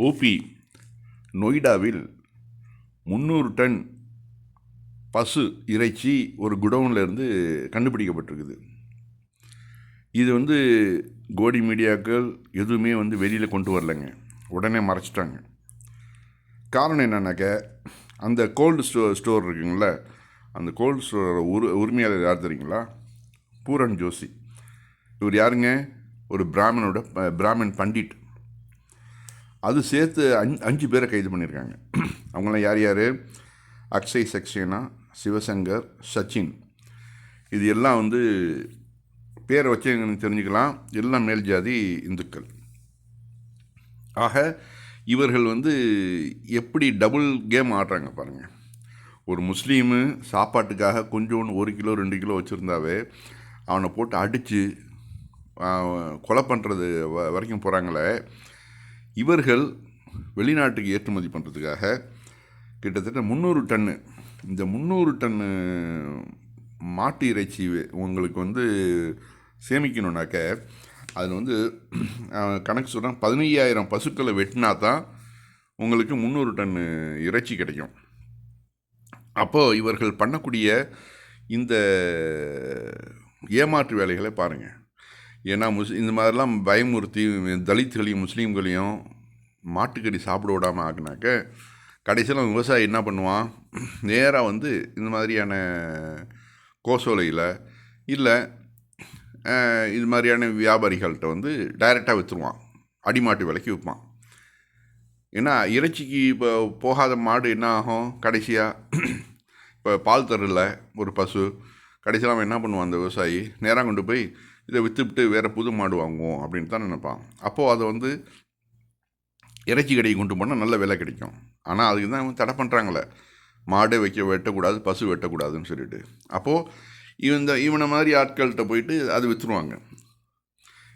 OP நொய்டாவில் முந்நூறு ton பசு இறைச்சி ஒரு குடோனில் இருந்து கண்டுபிடிக்கப்பட்டிருக்குது. இது வந்து கோடி மீடியாக்கள் எதுவுமே வந்து வெளியில் கொண்டு வரலைங்க. உடனே மறைச்சிட்டாங்க. காரணம் என்னன்னாக்க அந்த கோல்டு ஸ்டோ ஸ்டோர் இருக்குங்கள அந்த கோல்டு ஸ்டோரோட உரு உரிமையாளர் யார் தெரியுங்களா? பூரன் ஜோஷி. இவர் யாருங்க? ஒரு பிராமணோட பிராமின் பண்டிட். அது சேர்த்து அஞ்சு அஞ்சு பேரை கைது பண்ணியிருக்காங்க. அவங்களாம் யார் யார்? அக்ஷய் சக்சேனா சிவசங்கர் சச்சின். இது எல்லாம் வந்து பேரை வச்சு தெரிஞ்சுக்கலாம். எல்லாம் மேல் ஜாதி இந்துக்கள். ஆக இவர்கள் வந்து எப்படி டபுள் கேம் ஆடுறாங்க பாருங்கள் ஒரு முஸ்லீமு சாப்பாட்டுக்காக கொஞ்சோண்டு ஒரு கிலோ ரெண்டு கிலோ வச்சுருந்தாவே அவனை போட்டு அடித்து கொலை பண்ணுறது வ வரைக்கும் போகிறாங்களே இவர்கள் வெளிநாட்டுக்கு ஏற்றுமதி பண்ணுறதுக்காக கிட்டத்தட்ட முந்நூறு டன்னு இந்த முந்நூறு டன்னு மாட்டு இறைச்சி உங்களுக்கு வந்து சேமிக்கணுன்னாக்க அதில் வந்து கணக்கு சொல்கிறேன் பதினையாயிரம் பசுக்களை வெட்டினா தான் உங்களுக்கு முந்நூறு டன்னு இறைச்சி கிடைக்கும். அப்போது இவர்கள் பண்ணக்கூடிய இந்த ஏமாற்று வேலைகளை பாருங்கள் ஏன்னா முஸ் இந்த மாதிரிலாம் பயமுறுத்தி தலித்துகளையும் முஸ்லீம்களையும் மாட்டுக்கடி சாப்பிட விடாமல் ஆக்குனாக்க கடைசியில் விவசாயி என்ன பண்ணுவான்? நேராக வந்து இந்த மாதிரியான கோசோலையில் இல்லை இது மாதிரியான வியாபாரிகள்கிட்ட வந்து டைரெக்டாக விற்றுருவான் அடிமாட்டு விலைக்கு விற்பான் ஏன்னா இறைச்சிக்கு இப்போ போகாத மாடு என்ன ஆகும்? கடைசியாக இப்போ பால் தரல ஒரு பசு. கடைசியில் அவன் என்ன பண்ணுவான் அந்த விவசாயி? நேராக கொண்டு போய் இதை விற்றுவிட்டு வேறு புது மாடு வாங்குவோம் அப்படின்னு தான் நினைப்பான். அப்போது அதை வந்து இறைச்சி கடைக்கு கொண்டு போனால் நல்ல விலை கிடைக்கும். ஆனால் அதுக்கு தான் தடை பண்ணுறாங்களே மாடு வைக்க வெட்டக்கூடாது பசு வெட்டக்கூடாதுன்னு சொல்லிட்டு. அப்போது இந்த இவனை மாதிரி ஆட்கள்கிட்ட போயிட்டு அது விற்றுருவாங்க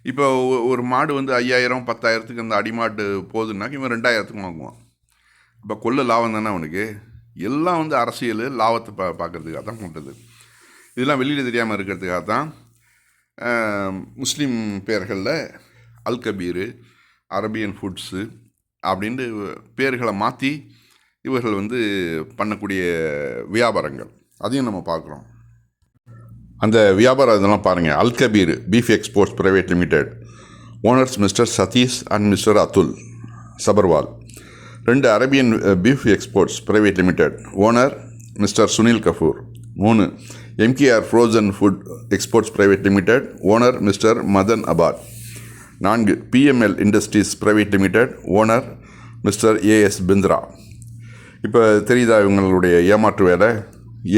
இப்போ ஒ- ஒரு மாடு வந்து ஐயாயிரம் பத்தாயிரத்துக்கு அந்த அடிமாட்டு போகுதுன்னாக்க இவன் ரெண்டாயிரத்துக்கு வாங்குவான். இப்போ கொள்ள லாபம் தானே அவனுக்கு? எல்லாம் வந்து அரசியல் லாபத்தை பா பார்க்கறதுக்காக தான் பண்ணுறது இதெல்லாம் வெளியில் தெரியாமல் இருக்கிறதுக்காக தான் முஸ்லீம் பேர்களில் அல் கபீர் அரபியன் ஃபுட்ஸு அப்படின்ட்டு பேர்களை மாற்றி இவர்கள் வந்து பண்ணக்கூடிய வியாபாரங்கள். அதையும் நம்ம பார்க்குறோம். அந்த வியாபாரம் இதெல்லாம் பாருங்கள் Al Kabeer beef exports private limited. Owners mister Satish and mister Atul Sabharwal. ரெண்டு Arabian beef exports private limited. Owner mister Sunil Kapoor. மூணு MKR frozen food exports private limited owner mister Madan Abar நான்கு PML industries private limited owner mister AS Bindra இப்போ தெரியுதா இவங்களுடைய ஏமாற்று வேலை?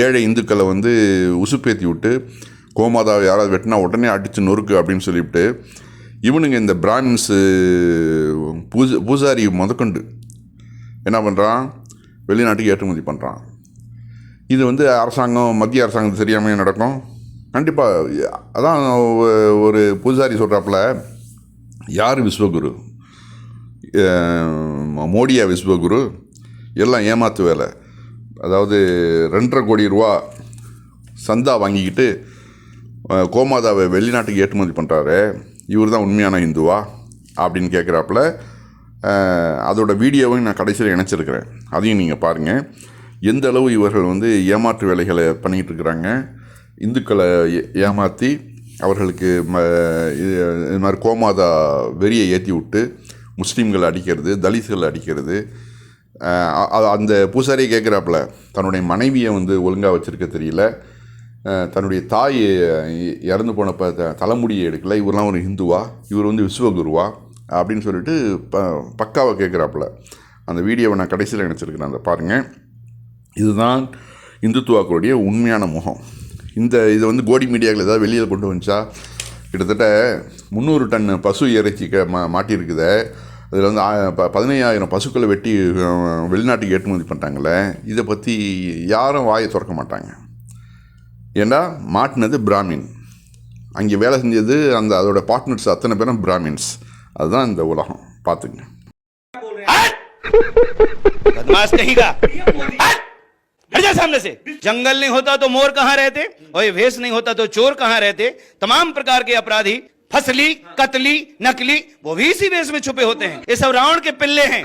ஏழை இந்துக்களை வந்து உசுப்பேத்தி விட்டு கோமாதாவை யாராவது வெட்டினா உடனே அடித்து நொறுக்கு அப்படின்னு சொல்லிவிட்டு இவனுங்க இந்த பிராமின்ஸு பூஜ பூசாரி முதற்கொண்டு என்ன பண்ணுறான் வெளிநாட்டுக்கு ஏற்றுமதி பண்ணுறான் இது வந்து அரசாங்கம் மத்திய அரசாங்கம் தெரியாமல் நடக்கும். கண்டிப்பாக அதான் ஒரு பூசாரி சொல்கிறாப்புல யார் விஸ்வகுரு? மோடியா விஸ்வகுரு எல்லாம் ஏமாத்து வேலை. அதாவது ரெண்டரை கோடி ரூபா சந்தா வாங்கிக்கிட்டு கோமாதாவை வெளிநாட்டுக்கு ஏற்றுமதி பண்ணுறாரு இவர் தான் உண்மையான இந்துவா அப்படின்னு கேட்குறாப்புல அதோடய அதோட வீடியோவையும் நான் கடைசியில் இணைச்சிருக்கிறேன். அதையும் நீங்கள் பாருங்கள் எந்த அளவு இவர்கள் வந்து ஏமாற்று வேலைகளை பண்ணிக்கிட்டு இருக்கிறாங்க? இந்துக்களை ஏ- ஏமாற்றி அவர்களுக்கு ம இது இது மாதிரி கோமாதா வெறியை ஏற்றி விட்டு முஸ்லீம்களை அடிக்கிறது தலித்துகளை அடிக்கிறது. அந்த பூசாரியை கேட்குறாப்புல தன்னுடைய மனைவியை வந்து ஒழுங்காக வச்சுருக்க தெரியல. தன்னுடைய தாய் இறந்து போனப்ப த தலைமுடியை எடுக்கல. இவரெலாம் ஒரு ஹிந்துவா இவர் வந்து விஸ்வகுருவா அப்படின்னு சொல்லிட்டு ப பக்காவை கேட்குறாப்புல அந்த வீடியோவை நான் கடைசியில் நினச்சிருக்கிறேன் அதை பாருங்கள் இதுதான் இந்துத்துவாக்களுடைய உண்மையான முகம். இந்த இதை வந்து கோடி மீடியாக்கள் ஏதாவது வெளியில் கொண்டு வந்துச்சா? கிட்டத்தட்ட முந்நூறு டன் பசு இறைச்சிக்க மா மாட்டியிருக்குது. அதில் வந்து பதினையாயிரம் பசுக்களை வெட்டி வெளிநாட்டுக்கு ஏற்றுமதி பண்ணிட்டாங்களே இதை பற்றி யாரும் வாயை திறக்க மாட்டாங்க. ஏண்டா? மாட்டினது பிராமின். அங்கே வேலை செஞ்சது அந்த அதோட பார்ட்னர்ஸ் அத்தனை பேரும் பிராமின்ஸ். அதுதான் இந்த உலகம். பார்த்துங்க. हट जा सामने से। जंगल नहीं होता तो मोर कहाँ रहते? और ये भेष नहीं होता तो चोर कहाँ रहते? तमाम प्रकार के अपराधी, फसली, कतली, नकली, वो भी इसी वेश में छुपे होते हैं। ये सब रावण के पिल्ले हैं।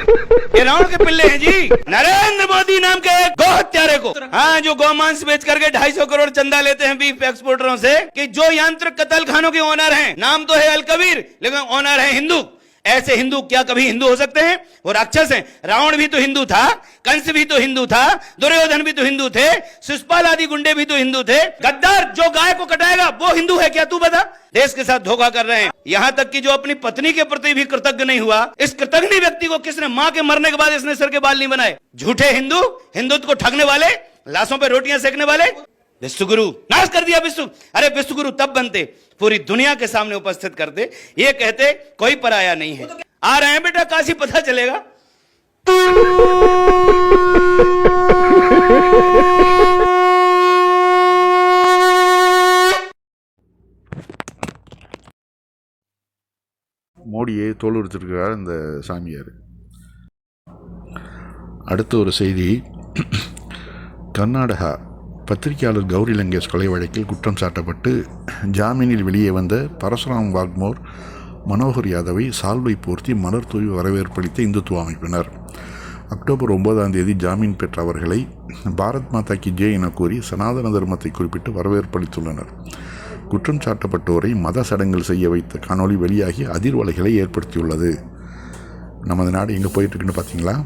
ये रावण के पिल्ले हैं जी। नरेंद्र मोदी नाम के गौ हत्यारे को। हाँ जो गौ मांस बेच करके ढाई सौ करोड़ चंदा लेते हैं बीफ एक्सपोर्टरों से, कि जो यंत्र कतल खानों के ओनर हैं। नाम तो है अलकबीर लेकिन ओनर है हिंदू। ऐसे हिंदू क्या कभी हिंदू हो सकते हैं? वो राक्षस हैं। रावण भी तो हिंदू था, कंस भी तो हिंदू था, दुर्योधन भी तो हिंदू थे शिषपाल आदि गुंडे भी तो हिंदू थे। गद्दार जो गाय को कटाएगा, वो हिंदू है क्या तू बता? देश के साथ धोखा कर रहे हैं। यहाँ तक कि जो अपनी पत्नी के प्रति भी कृतज्ञ नहीं हुआ, इस कृतज्ञ व्यक्ति को किसने, माँ के मरने के बाद इसने सर के बाल नहीं बनाए? झूठे हिंदू, हिंदुत्व को ठगने वाले, लाशों पे रोटियाँ सेकने वाले विश्वगुरु नाश कर दिया विश्व अरे विश्वगुरु तब बनते पूरी दुनिया के सामने उपस्थित करते ये कहते कोई पराया नहीं है आ रहे हैं बेटा काशी पता चलेगा மோடியை தோல் உறுத்திருக்கிறார் இந்த சாமியார் அடுத்த ஒரு செய்தி கர்நாடகா பத்திரிகையாளர் கௌரி லங்கேஷ் கொலை வழக்கில் குற்றம் சாட்டப்பட்டு ஜாமீனில் வெளியே வந்த பரசுராம் வாக்மோர் மனோகர் யாதவை சால்வை போர்த்தி மலர் தூவி வரவேற்பளித்த இந்துத்துவ அமைப்பினர். அக்டோபர் ஒன்பதாம் தேதி ஜாமீன் பெற்ற அவர்களை பாரத் மாதா கி ஜே என கூறி சனாதன தர்மத்தை குறிப்பிட்டு வரவேற்பளித்துள்ளனர். குற்றம் சாட்டப்பட்டோரை மத சடங்குகள் செய்ய வைத்த காணொளி வெளியாகி அதிர்வலைகளை ஏற்படுத்தியுள்ளது. நமது நாடு எங்கே போயிட்டுருக்குன்னு பார்த்தீங்களா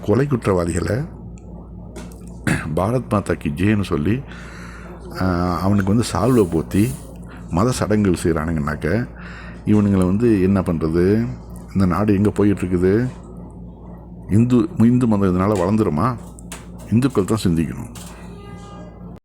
கொலை குற்றவாளிகளை பாரத் மாதா கி ஜேன்னு சொல்லி அவனுக்கு வந்து சால்வை போத்தி மத சடங்குகள் செய்கிறானுங்கனாக்க இவனுங்களை வந்து என்ன பண்ணுறது இந்த நாடு எங்கே போயிட்டுருக்குது? இந்து இந்து மதம் இதனால் வளர்ந்துருமா? இந்துக்கள் தான் சிந்திக்கணும்.